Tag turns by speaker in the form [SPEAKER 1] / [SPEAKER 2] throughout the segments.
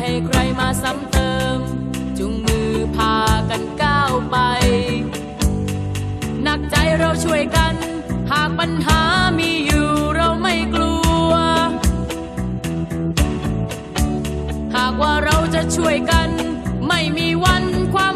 [SPEAKER 1] ให้ใครมาซ้ำเติม จุงมือพากันก้าวไป หนักใจเราช่วยกัน หากปัญหามีอยู่เราไม่กลัว หากว่าเราจะช่วยกัน ไม่มีวันความ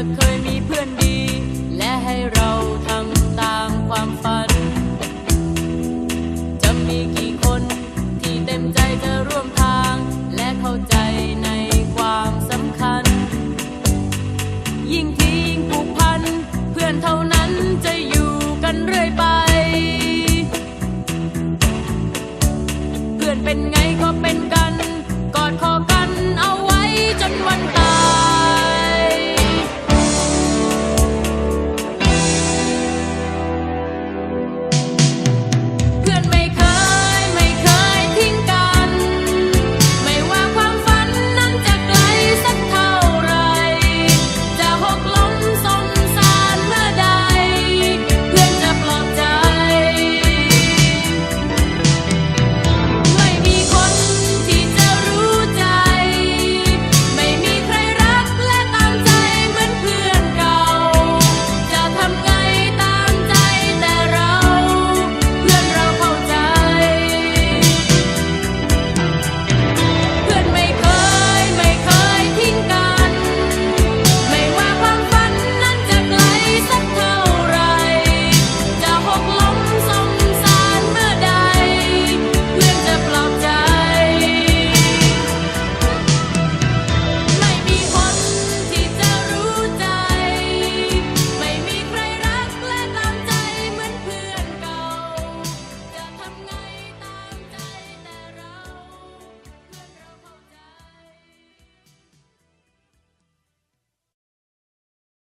[SPEAKER 1] จะเคยมีเพื่อนดี และให้เราทำตามความฝัน จะมีกี่คนที่เต็มใจจะร่วมทาง และเข้าใจในความสำคัญ ยิ่งที่ยิ่งผูกพัน เพื่อนเท่านั้นจะอยู่กันเรื่อยไป เพื่อนเป็นไงก็เป็นกัน กอดคอกัน